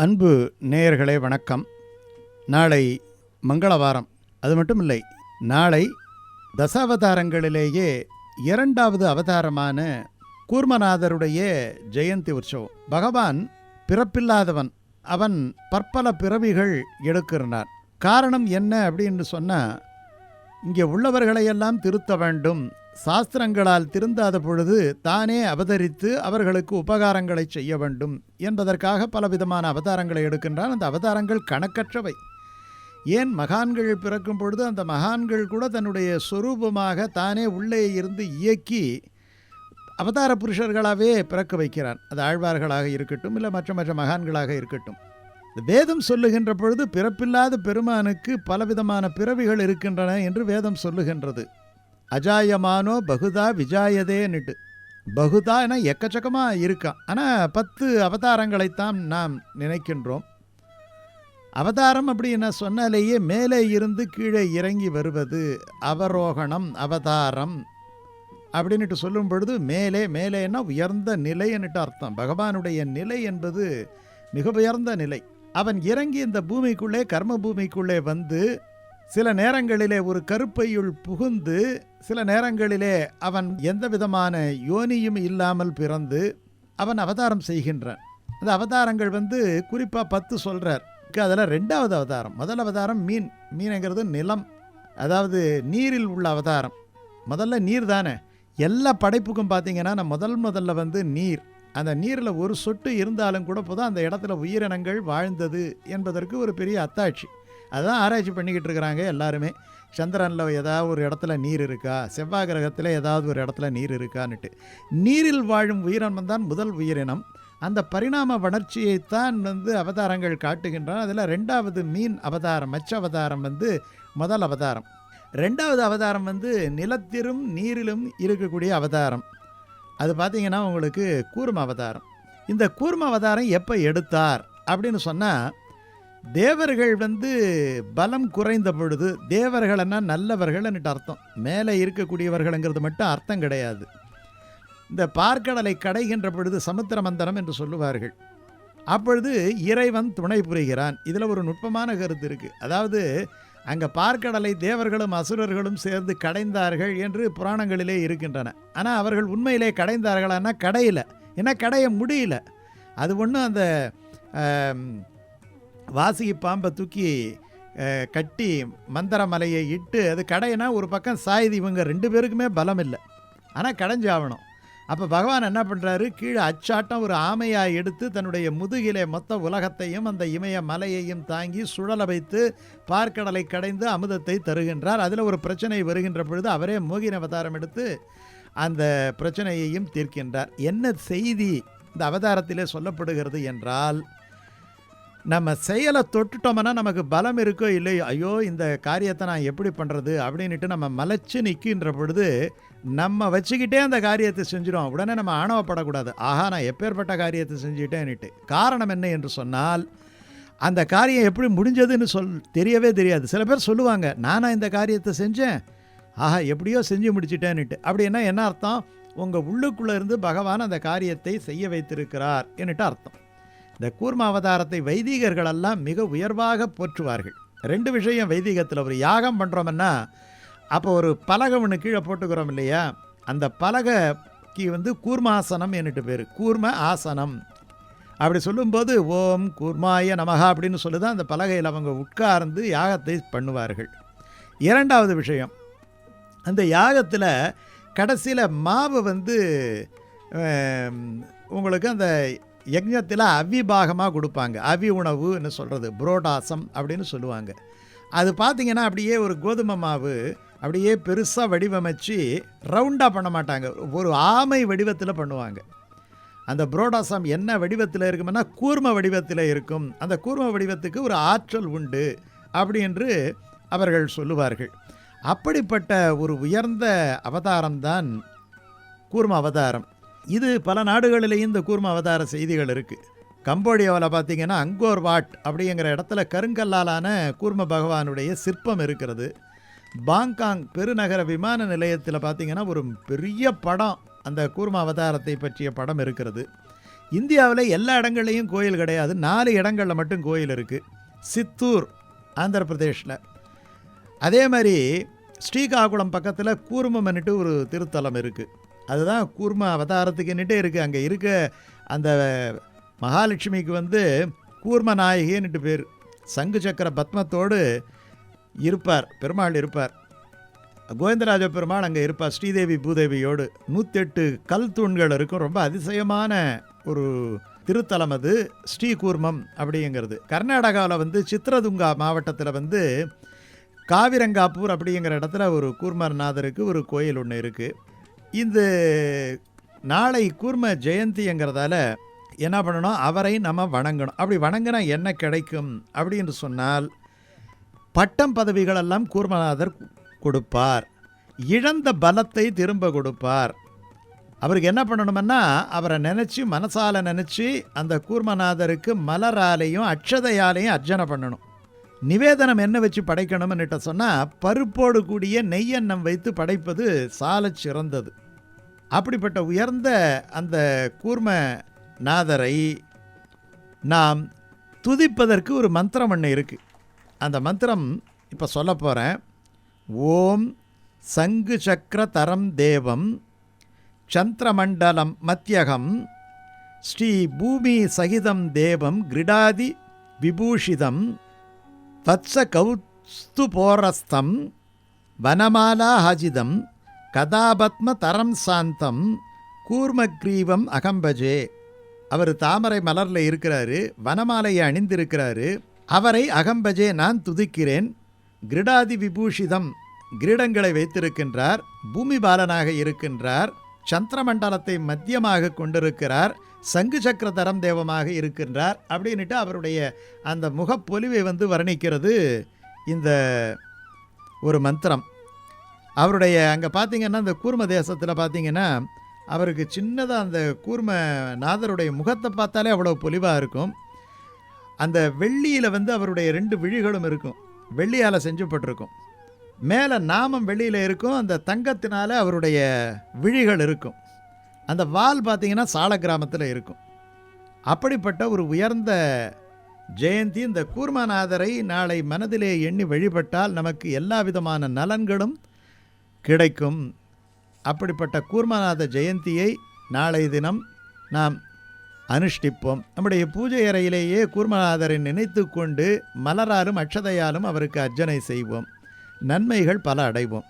அன்பு நேயர்களே வணக்கம். நாளை மங்களவாரம். அது மட்டும் இல்லை நாளை தசாவதாரங்களிலேயே இரண்டாவது அவதாரமான கூர்மநாதருடைய ஜெயந்தி உற்சவம். பகவான் பிறப்பில்லாதவன் அவன் பற்பல பிறவிகள் எடுக்கிறான் காரணம் என்ன அப்படின்னு சொன்னால் இங்கே உள்ளவர்களையெல்லாம் திருத்த வேண்டும். சாஸ்திரங்களால் திருந்தாத பொழுது தானே அவதரித்து அவர்களுக்கு உபகாரங்களை செய்ய வேண்டும் என்பதற்காக பலவிதமான அவதாரங்களை எடுக்கின்றான். அந்த அவதாரங்கள் கணக்கற்றவை. ஏன் மகான்கள் பிறக்கும் பொழுது அந்த மகான்கள் கூட தன்னுடைய சொரூபமாக தானே உள்ளே இருந்து இயக்கி அவதார புருஷர்களாகவே பிறக்க வைக்கிறான். அது ஆழ்வார்களாக இருக்கட்டும் இல்லை மற்ற மற்ற மகான்களாக இருக்கட்டும். வேதம் சொல்லுகின்ற பொழுது பிறப்பில்லாத பெருமானுக்கு பலவிதமான பிறவிகள் இருக்கின்றன என்று வேதம் சொல்லுகின்றது. அஜாயமானோ பகுதா விஜாயதேன்னுட்டு பகுதா எக்கச்சக்கமாக இருக்கான் ஆனால் பத்து அவதாரங்களைத்தான் நாம் நினைக்கின்றோம். அவதாரம் அப்படின்னு சொன்னாலேயே மேலே இருந்து கீழே இறங்கி வருவது அவரோகணம் அவதாரம் அப்படின்னுட்டு சொல்லும் பொழுது மேலே மேலேன்னா உயர்ந்த நிலைன்னுட்டு அர்த்தம். பகவானுடைய நிலை என்பது மிக உயர்ந்த நிலை. அவன் இறங்கி இந்த பூமிக்குள்ளே கர்ம பூமிக்குள்ளே வந்து சில நேரங்களிலே ஒரு கருப்பையுள் புகுந்து சில நேரங்களிலே அவன் எந்த விதமான யோனியும் இல்லாமல் பிறந்து அவன் அவதாரம் செய்கின்றான். அந்த அவதாரங்கள் வந்து குறிப்பாக பத்து சொல்கிறார் அதில் ரெண்டாவது அவதாரம் முதல் அவதாரம் மீன். மீனுங்கிறது நிலம் அதாவது நீரில் உள்ள அவதாரம். முதல்ல நீர் தானே. எல்லா படைப்புக்கும் பார்த்தீங்கன்னா நான் முதல் முதல்ல வந்து நீர். அந்த நீரில் ஒரு சொட்டு இருந்தாலும் கூட போதும் அந்த இடத்துல உயிரினங்கள் வாழ்ந்தது என்பதற்கு ஒரு பெரிய அத்தாட்சி. அதுதான் ஆராய்ச்சி பண்ணிக்கிட்டு இருக்கிறாங்க எல்லாருமே. சந்திரனில் ஏதாவது ஒரு இடத்துல நீர் இருக்கா? செவ்வாய் கிரகத்தில் ஏதாவது ஒரு இடத்துல நீர் இருக்கான்னுட்டு. நீரில் வாழும் உயிரினம் தான் முதல் உயிரினம். அந்த பரிணாம வளர்ச்சியைத்தான் வந்து அவதாரங்கள் காட்டுகின்றன. அதில் ரெண்டாவது மீன் அவதாரம் மச்ச அவதாரம் வந்து முதல் அவதாரம். ரெண்டாவது அவதாரம் வந்து நிலத்திலும் நீரிலும் இருக்கக்கூடிய அவதாரம். அது பார்த்திங்கன்னா உங்களுக்கு கூர்ம அவதாரம். இந்த கூர்ம அவதாரம் எப்போ எடுத்தார்? அப்படின்னு சொன்னால் தேவர்கள் வந்து பலம் குறைந்த பொழுது தேவர்கள்னா நல்லவர்கள்னுட்டு அர்த்தம். மேலே இருக்கக்கூடியவர்கள்ங்கிறது மட்டும் அர்த்தம் கிடையாது. இந்த பார்க்கடலை கடைகின்ற பொழுது சமுத்திர மந்தனம் என்று சொல்லுவார்கள். அப்பொழுது இறைவன் துணை புரிகிறான். இதில் ஒரு நுட்பமான கருத்து இருக்குது அதாவது அங்கே பார்க்கடலை தேவர்களும் அசுரர்களும் சேர்ந்து கடைந்தார்கள் என்று புராணங்களிலே இருக்கின்றன. ஆனால் அவர்கள் உண்மையிலே கடைந்தார்களான்னா கடையில். ஏன்னா கடைய முடியல. அது ஒன்றும் அந்த வாசிகி பாம்பை தூக்கி கட்டி மந்திரமலையை இட்டு அது கடையினா ஒரு பக்கம் சாயுது இவங்க ரெண்டு பேருக்குமே பலம் இல்லை ஆனால் கடைஞ்சாகணும் அப்போ பகவான் என்ன பண்ணுறாரு கீழே அச்சாட்டம் ஒரு ஆமையாக எடுத்து தன்னுடைய முதுகிலே மொத்த உலகத்தையும் அந்த இமய மலையையும் தாங்கி சுழல வைத்து பார்க்கடலை கடைந்து அமுதத்தை தருகின்றார். அதில் ஒரு பிரச்சனை வருகின்ற பொழுது அவரே மோகின அவதாரம் எடுத்து அந்த பிரச்சனையையும் தீர்க்கின்றார். என்ன செய்தி இந்த அவதாரத்திலே சொல்லப்படுகிறது என்றால் நம்ம செயலை தொட்டுட்டோம்னா நமக்கு பலம் இருக்கோ இல்லையோ ஐயோ இந்த காரியத்தை நான் எப்படி பண்ணுறது அப்படின்ட்டு நம்ம மலைச்சு நிற்கின்ற பொழுது நம்ம வச்சுக்கிட்டே அந்த காரியத்தை செஞ்சிடும் உடனே நம்ம ஆணவப்படக்கூடாது. ஆஹா நான் எப்பேற்பட்ட காரியத்தை செஞ்சுட்டேன்னுட்டு. காரணம் என்ன என்று சொன்னால் அந்த காரியம் எப்படி முடிஞ்சதுன்னு சொல் தெரியவே தெரியாது. சில பேர் சொல்லுவாங்க நானா இந்த காரியத்தை செஞ்சேன். ஆஹா எப்படியோ செஞ்சு முடிச்சிட்டேன்னுட்டு. அப்படின்னா என்ன அர்த்தம்? உங்கள் உள்ளுக்குள்ளே இருந்து பகவான் அந்த காரியத்தை செய்ய வைத்திருக்கிறார் என்னட்டு அர்த்தம். இந்த கூர்ம அவதாரத்தை வைதிகர்களெல்லாம் மிக உயர்வாக போற்றுவார்கள். ரெண்டு விஷயம் வைதிகத்தில் ஒரு யாகம் பண்ணுறோம்னா அப்போ ஒரு பலகை ஒன்று கீழே போட்டுக்கிறோம் இல்லையா? அந்த பலகைக்கு வந்து கூர்மாசனம் என்னட்டு பேர். கூர்ம ஆசனம். அப்படி சொல்லும்போது ஓம் கூர்மாய நமகா அப்படின்னு சொல்லி தான் அந்த பலகையில் அவங்க உட்கார்ந்து யாகத்தை பண்ணுவார்கள். இரண்டாவது விஷயம் அந்த யாகத்தில் கடைசியில் மாவு வந்து உங்களுக்கு அந்த யஜ்ஞத்தில் அவிபாகமாக கொடுப்பாங்க. அவி உணவுன்னு சொல்கிறது புரோடாசம் அப்படின்னு சொல்லுவாங்க. அது பார்த்திங்கன்னா அப்படியே ஒரு கோதுமை மாவு அப்படியே பெருசாக வடிவமைச்சு ரவுண்டாக பண்ண மாட்டாங்க. ஒரு ஆமை வடிவத்தில் பண்ணுவாங்க. அந்த புரோடாசம் என்ன வடிவத்தில் இருக்கும்னா கூர்ம வடிவத்தில் இருக்கும். அந்த கூர்ம வடிவத்துக்கு ஒரு ஆற்றல் உண்டு அப்படி என்று அவர்கள் சொல்லுவார்கள். அப்படிப்பட்ட ஒரு உயர்ந்த அவதாரம்தான் கூர்ம அவதாரம். இது பல நாடுகளிலேயும் இந்த கூர்ம அவதார செய்திகள் இருக்குது கம்போடியாவில் பார்த்தீங்கன்னா அங்கோர் வாட் அப்படிங்கிற இடத்துல கருங்கல்லாலான கூர்ம பகவானுடைய சிற்பம் இருக்கிறது. பாங்காங் பெருநகர விமான நிலையத்தில் பார்த்தீங்கன்னா ஒரு பெரிய படம் அந்த கூர்ம அவதாரத்தை பற்றிய படம் இருக்கிறது. இந்தியாவில் எல்லா இடங்கள்லையும் கோயில் கிடையாது. நாலு இடங்களில் மட்டும் கோயில் இருக்குது சித்தூர் ஆந்திர பிரதேஷில் அதே மாதிரி ஸ்ரீகாகுளம் பக்கத்தில் கூர்மம்னுட்டு ஒரு திருத்தலம் இருக்குது அதுதான் கூர்ம அவதாரத்துக்குன்னுட்டே இருக்குது அங்கே இருக்க அந்த மகாலட்சுமிக்கு வந்து கூர்ம நாயகின்னுட்டு பேர். சங்கு சக்கர பத்மத்தோடு இருப்பார். பெருமாள் இருப்பார். கோவிந்தராஜ பெருமாள் அங்கே இருப்பார். ஸ்ரீதேவி பூதேவியோடு. நூற்றெட்டு கல் தூண்கள் இருக்கும். ரொம்ப அதிசயமான ஒரு திருத்தலம் அது. ஸ்ரீகூர்மம் அப்படிங்கிறது. கர்நாடகாவில் வந்து சித்ரதுங்கா மாவட்டத்தில் வந்து காவிரங்காப்பூர் அப்படிங்கிற இடத்துல ஒரு கூர்மநாதருக்கு ஒரு கோயில் ஒன்று இருக்குது இந்த நாளை கூர்ம ஜெயந்திங்கிறதால என்ன பண்ணணும்? அவரை நம்ம வணங்கணும். அப்படி வணங்கினா என்ன கிடைக்கும்? அப்படின்னு சொன்னால் பட்டம் பதவிகளெல்லாம் கூர்மநாதர் கொடுப்பார். இழந்த பலத்தை திரும்ப கொடுப்பார். அவருக்கு என்ன பண்ணணும்னா அவரை நினச்சி மனசால் நினச்சி அந்த கூர்மநாதருக்கு மலராலையும் அட்சதையாலையும் அர்ச்சனை பண்ணணும். நிவேதனம் என்ன வச்சு படைக்கணும்னுட்ட சொன்னால் பருப்போடு கூடிய நெய்யெண்ணம் வைத்து படைப்பது சால சிறந்தது. அப்படிப்பட்ட உயர்ந்த அந்த கூர்ம நாதரை நாம் துதிப்பதற்கு ஒரு மந்திரம் ஒன்று இருக்குது அந்த மந்திரம் இப்போ சொல்ல போகிறேன் ஓம் சங்கு சக்கர தரம் தேவம் சந்திரமண்டலம் மத்தியகம் ஸ்ரீ பூமி சகிதம் தேவம் கிரிடாதி விபூஷிதம் வத்ச கௌஸ்து போரஸ்தம் வனமாலா ஹஜிதம் கதாபத்ம தரம் சாந்தம் கூர்மக்ரீவம் அகம்பஜே. அவர் தாமரை மலரில் இருக்கிறாரு வனமாலையை அணிந்திருக்கிறாரு. அவரை அகம்பஜே நான் துதிக்கிறேன். கிரிடாதி விபூஷிதம் கிரீடங்களை வைத்திருக்கின்றார். பூமி பாலனாக இருக்கின்றார். சந்திரமண்டலத்தை மத்தியமாக கொண்டிருக்கிறார். சங்கு சக்கர தரம் தேவமாக இருக்கின்றார். அப்படின்ட்டு அவருடைய அந்த முகப்பொலிவை வந்து வர்ணிக்கிறது இந்த ஒரு மந்திரம். அவருடைய அங்கே பார்த்தீங்கன்னா அந்த கூர்ம தேசத்தில் பார்த்தீங்கன்னா அவருக்கு சின்னதாக அந்த கூர்ம நாதருடைய முகத்தை பார்த்தாலே அவ்வளோ பொலிவாக இருக்கும். அந்த வெள்ளியில் வந்து அவருடைய ரெண்டு விழிகளும் இருக்கும். வெள்ளியால் செஞ்சப்பட்டிருக்கும். மேலே நாமம் வெளியில் இருக்கும் அந்த தங்கத்தினால அவருடைய விழிகள் இருக்கும். அந்த வால் பார்த்தீங்கன்னா சால கிராமத்தில் இருக்கும். அப்படிப்பட்ட ஒரு உயர்ந்த ஜெயந்தி இந்த கூர்மநாதரை நாளை மனதிலே எண்ணி வழிபட்டால் நமக்கு எல்லா விதமான நலன்களும் கிடைக்கும். அப்படிப்பட்ட கூர்மநாத ஜெயந்தியை நாளை தினம் நாம் அனுஷ்டிப்போம். நம்முடைய பூஜை அறையிலேயே கூர்மநாதரை நினைத்து கொண்டு மலராலும் அக்ஷதையாலும் அவருக்கு அர்ச்சனை செய்வோம். நன்மைகள் பல அடைவோம்.